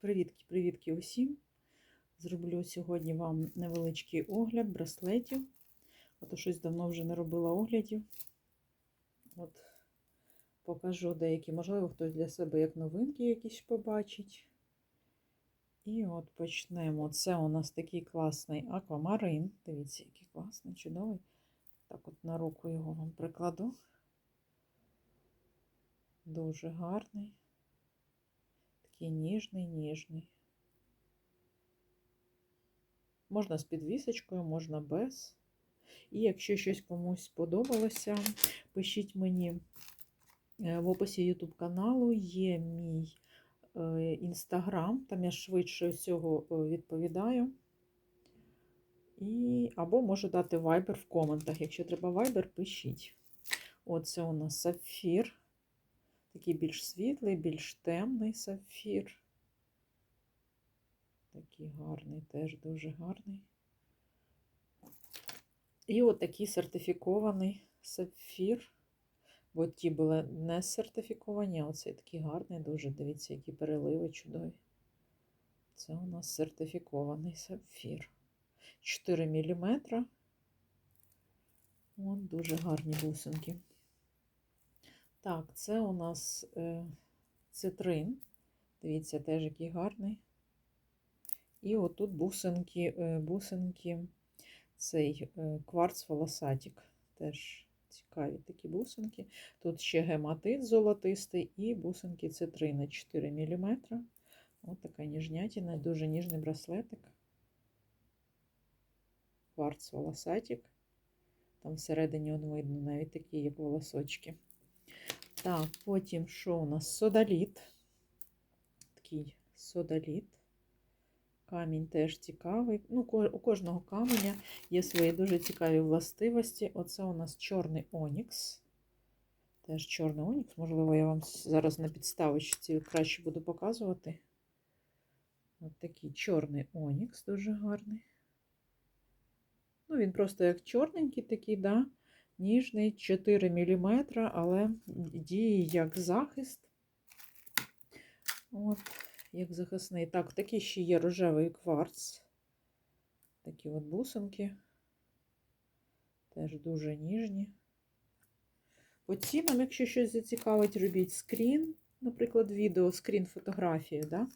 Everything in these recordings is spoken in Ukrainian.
Привітки-привітки усім! Зроблю сьогодні вам невеличкий огляд браслетів. А то щось давно вже не робила оглядів. От покажу деякі, можливо, хтось для себе як новинки якісь побачить. І от почнемо. Це у нас такий класний аквамарин. Дивіться, який класний, чудовий. Так от на руку його вам прикладу. Дуже гарний. Такий ніжний, ніжний. Можна з підвісочкою, можна без. І якщо щось комусь сподобалося, пишіть мені Е, в описі YouTube каналу є мій інстаграм, там я швидше всього е, відповідаю. І, Або можу дати Viber в коментах. Якщо треба Viber, пишіть. Оце у нас сапфір. Такий більш світлий, більш темний сапфір. Такий гарний, теж дуже гарний. І от такий сертифікований сапфір. Бо ті були не сертифіковані, а оцей такий гарний, дуже, дивіться, які переливи чудові. Це у нас сертифікований сапфір. 4 мм. От дуже гарні бусинки. Так, це у нас е, цитрин. Дивіться, теж який гарний. І отут бусинки, е, бусинки, цей е, кварц волосатик. Теж цікаві такі бусинки. Тут ще гематит золотистий і бусинки цитрини 4 мм. Ось така ніжнятина, дуже ніжний браслетик. Кварц волосатик. Там всередині он видно навіть такі, як волосочки. Так, потім що у нас? Содаліт. Такий содаліт. Камінь теж цікавий. Ну, У кожного каменя є свої дуже цікаві властивості. Оце у нас чорний онікс. Теж чорний онікс. Можливо, я вам зараз на підставочці краще буду показувати. Ось такий чорний онікс, дуже гарний. Ну, він просто як чорненький такий, да? Ніжний, 4 мм, але діє як захист. От як захисний. Так, такий ще є рожевий кварц. Такі от бусинки. Теж дуже ніжні. По цінам, якщо щось зацікавить, робіть скрін, наприклад, відео, скрін фотографії. Да?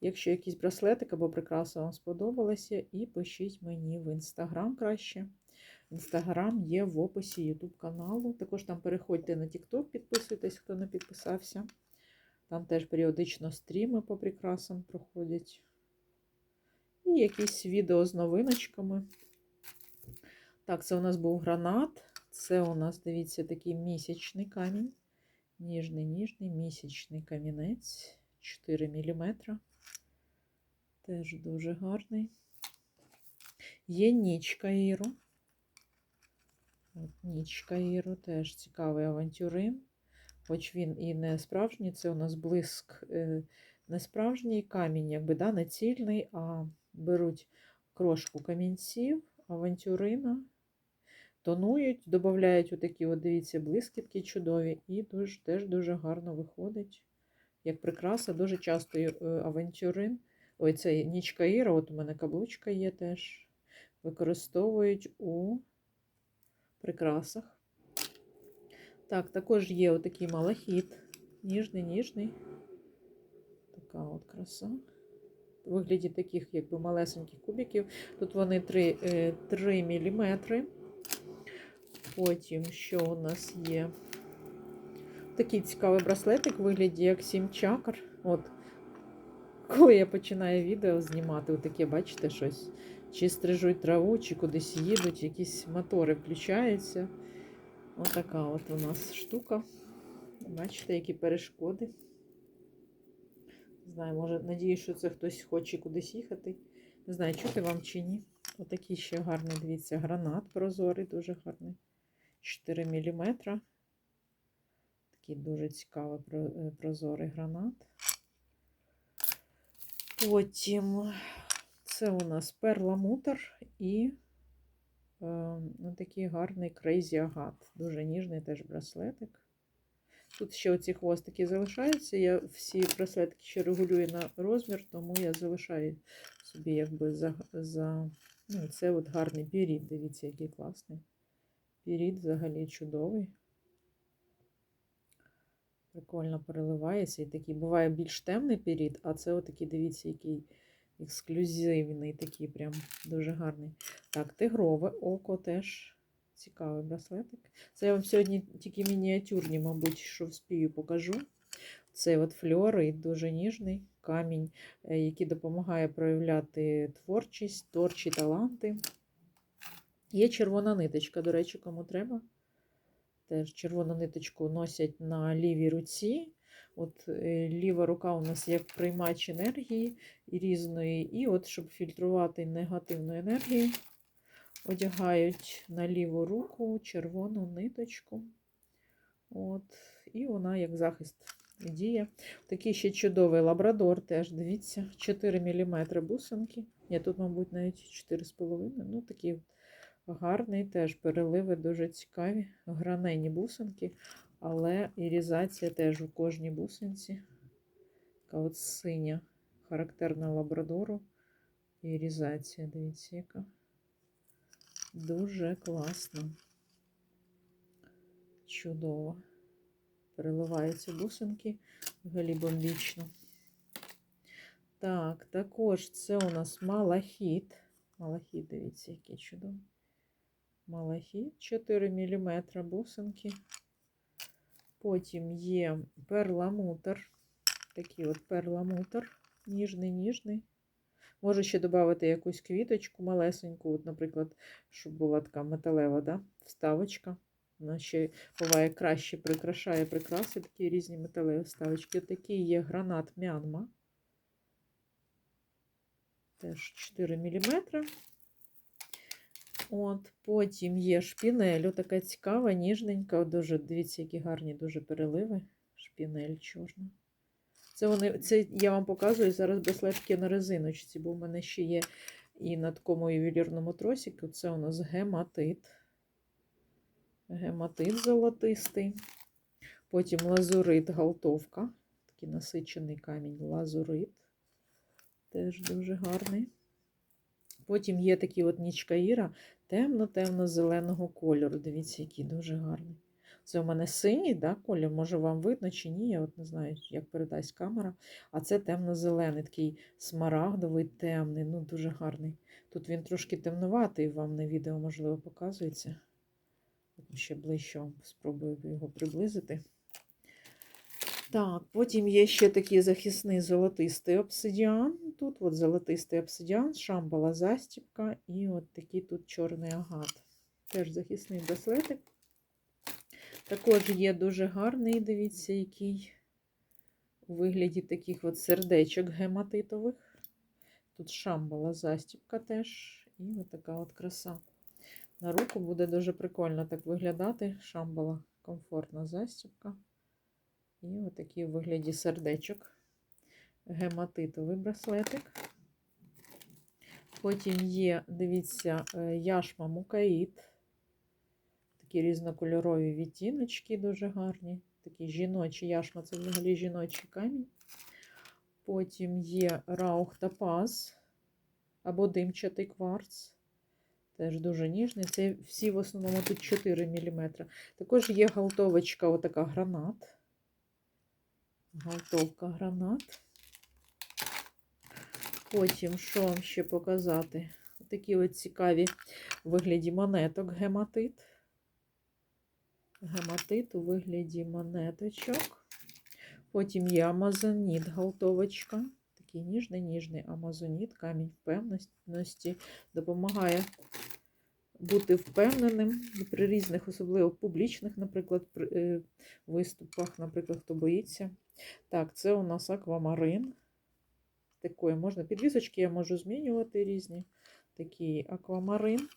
Якщо якийсь браслетик або прикраса вам сподобалася, і пишіть мені в інстаграм краще. Інстаграм є в описі YouTube каналу. Також там переходьте на TikTok, підписуйтесь, хто не підписався. Там теж періодично стріми по прикрасам проходять. І якісь відео з новиночками. Так, це у нас був гранат. Це у нас, дивіться, такий місячний камінь. Ніжний, ніжний місячний камінець. 4 мм. Теж дуже гарний. Є нічка Іру. Нічка Іру, теж цікавий авантюрин. Хоч він і не справжній, це у нас блиск е, не справжній камінь, якби да, не цільний, а беруть крошку камінців, авантюрина, тонують, додають отакі, от, дивіться, блискітки чудові, і дуже, теж дуже гарно виходить. Як прикраса, дуже часто е, авантюрин. Ой, це нічка Іра, от у мене каблучка є теж. Використовують у прикрасах. Так, також є отакий малахіт. Ніжний, ніжний. Така от краса. У вигляді таких, якби малесеньких кубиків. Тут вони 3 3 мм. Потім, що у нас є? Такий цікавий браслетик у вигляді як 7 чакр. От, коли я починаю відео знімати, отаке, бачите, щось. Чи стрижуть траву, чи кудись їдуть, якісь мотори включаються. Отака от у нас штука. Бачите, які перешкоди. Не знаю, може, надію, що це хтось хоче кудись їхати. Не знаю, чути вам чи ні. Отакий ще гарний, дивіться, гранат прозорий, дуже гарний. 4 мм. Такий дуже цікавий е, прозорий гранат. Потім це у нас перламутр і ну, такий гарний Crazy Agate. Дуже ніжний теж браслетик. Тут ще оці хвостики залишаються. Я всі браслетки ще регулюю на розмір, тому я залишаю собі якби за. за... Ну, це от гарний пірід. Дивіться, який класний. Пірід взагалі чудовий. Прикольно переливається. І такий буває більш темний пірід, а це отакий, дивіться, який ексклюзивний, такий прям дуже гарний. Так, тигрове око теж цікавий браслетик. Це я вам сьогодні тільки мініатюрні, мабуть, що вспію покажу. Це от фльорит, дуже ніжний камінь, е, який допомагає проявляти творчість, творчі таланти. Є червона ниточка, до речі, кому треба. Теж червону ниточку носять на лівій руці. От е, ліва рука у нас як приймач енергії різної. І от, щоб фільтрувати негативну енергію, одягають на ліву руку червону ниточку. От, І вона як захист діє. Такий ще чудовий лабрадор, теж дивіться, 4 мм бусинки. Я тут, мабуть, навіть 4,5 Ну, такі гарний, теж переливи дуже цікаві, гранені бусинки, але ірізація теж у кожній бусинці. Така от синя, характерна лабрадору. Ірізація, дивіться, яка. Дуже класно. Чудово. Переливаються бусинки взагалі бомбічно. Так, також це у нас малахіт. Малахіт, дивіться, який чудовий. Малахіт 4 мм бусинки. Потім є перламутр. Такий от перламутр, ніжний, ніжний. Можу ще додати якусь квіточку малесеньку, от, наприклад, щоб була така металева да? вставочка. Вона ще буває краще прикрашає прикраси, такі різні металеві вставочки. Такий є гранат мянма. Теж 4 мм. От, Потім є шпінель, така цікава, ніжненька. Дуже, дивіться, які гарні дуже переливи. Шпінель чорна. Це вони, це я вам показую зараз браслетки на резиночці, бо в мене ще є і на такому ювелірному тросіку. Це у нас гематит. Гематит золотистий. Потім лазурит, галтовка. Такий насичений камінь лазурит. Теж дуже гарний. Потім є такий от нічкаїра темно-темно-зеленого кольору. Дивіться, який дуже гарний. Це у мене синій да, колір, може вам видно чи ні, я от не знаю, як передасть камера. А це темно-зелений, такий смарагдовий, темний, ну дуже гарний. Тут він трошки темнуватий, вам на відео, можливо, показується. Ще ближче спробую його приблизити. Так, потім є ще такий захисний золотистий обсидіан. Тут от золотистий обсидіан, шамбала застіпка і от такий тут чорний агат. Теж захисний браслетик. Також є дуже гарний, дивіться, який у вигляді таких от сердечок гематитових. Тут шамбала застіпка теж. І от така от краса. На руку буде дуже прикольно так виглядати. Шамбала комфортна застіпка. І отакий у вигляді сердечок. Гематитовий браслетик. Потім є, дивіться, е, яшма мукаїд. Такі різнокольорові відтіночки дуже гарні. Такі жіночі яшма це взагалі жіночий камінь. Потім є раух топаз або димчатий кварц. Теж дуже ніжний. Це всі в основному тут 4 мм. Також є галтовочка, отака гранат. Галтовка гранат. Потім, що вам ще показати? Такі от цікаві вигляді монеток гематит. Гематит у вигляді монеточок. Потім є амазоніт, галтовочка. Такий ніжний-ніжний амазоніт, камінь впевненості, допомагає бути впевненим при різних, особливо публічних, наприклад, е, виступах, наприклад, хто боїться. Так, це у нас аквамарин. Такої можна підвісочки, я можу змінювати різні. Такий аквамарин.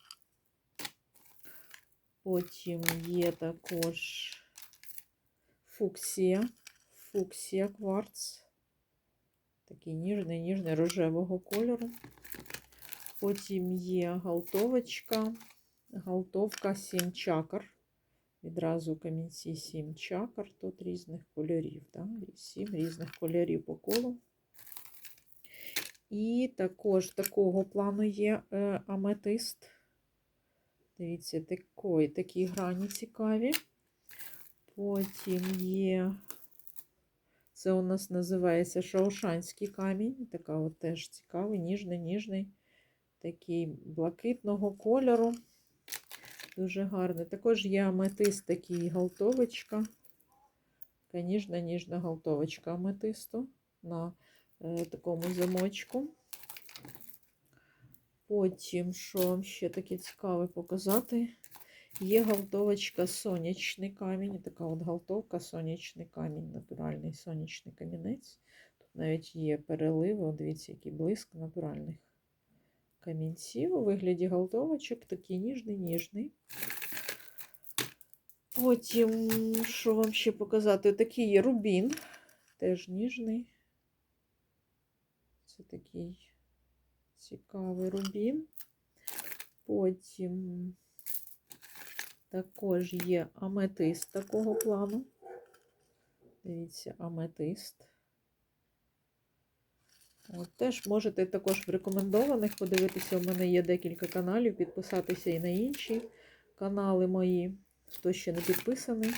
Потім є також фуксія, фуксія кварц. Такий ніжний, ніжний рожевого кольору. Потім є галтовочка, галтовка 7 чакр. Відразу камінці 7 чакр, тут різних кольорів. Да? 7 різних кольорів по колу. І також такого плану є е, аметист. Дивіться, такої, такі грані цікаві. Потім є, це у нас називається шаушанський камінь. Така от теж цікавий, ніжний, ніжний, такий блакитного кольору. Дуже гарний. Також є аметист такий галтовочка. Ніжна, ніжна галтовочка аметисту на е, такому замочку. Потім, що вам ще таке цікаве показати, є галтовочка сонячний камінь. Така от галтовка, сонячний камінь, натуральний сонячний камінець. Тут навіть є переливи, дивіться, який блиск натуральних камінців у вигляді галтовочок, такий ніжний, ніжний. Потім, що вам ще показати? Такий є рубін, теж ніжний. Це такий цікавий рубін. Потім також є аметист такого плану. Дивіться, аметист. От, теж можете також в рекомендованих подивитися. У мене є декілька каналів, підписатися і на інші канали мої. Хто ще не підписаний.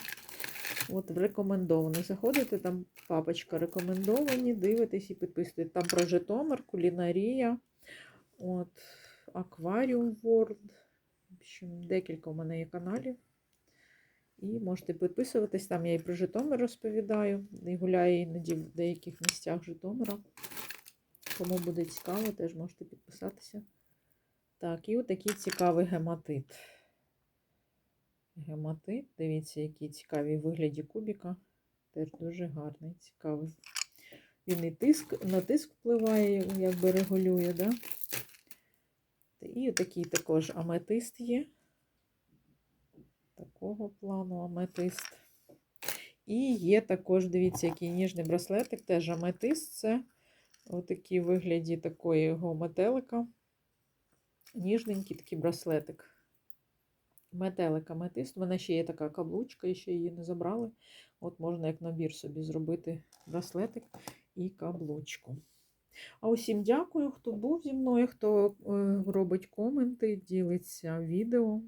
От в рекомендовані. Заходите, там папочка рекомендовані, дивитесь і підписуєте. Там про Житомир, кулінарія, от, акваріум World. Общем, декілька у мене є каналів. І можете підписуватись. Там я і про Житомир розповідаю. І гуляю іноді в деяких місцях Житомира. Кому буде цікаво, теж можете підписатися. Так, і отакий цікавий гематит. Гематит, дивіться, який цікавий в вигляді кубіка. Теж дуже гарний, цікавий. Він і тиск, на тиск впливає, якби регулює, да? І такий також аметист є. Такого плану аметист. І є також, дивіться, який ніжний браслетик, теж аметист. Це отакий вигляді такої його метелика. Ніжненький такий браслетик. Метелик аметист. У мене ще є така каблучка, і ще її не забрали. От можна як набір собі зробити браслетик і каблучку. А усім дякую, хто був зі мною, хто е, робить коменти, ділиться відео.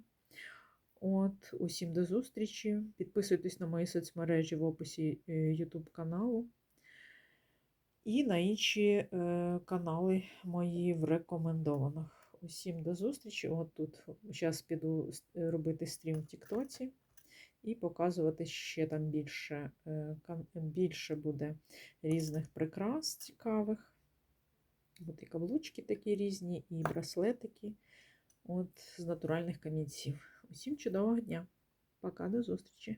От, Усім до зустрічі. Підписуйтесь на мої соцмережі в описі е, YouTube каналу. І на інші е, канали мої в рекомендованих. Усім до зустрічі. От тут зараз піду робити стрім в Тіктоці і показувати ще там більше, е, більше буде різних прикрас цікавих. От і каблучки такі різні, і браслетики от, з натуральних камінців. Усім чудового дня. Пока, до зустрічі!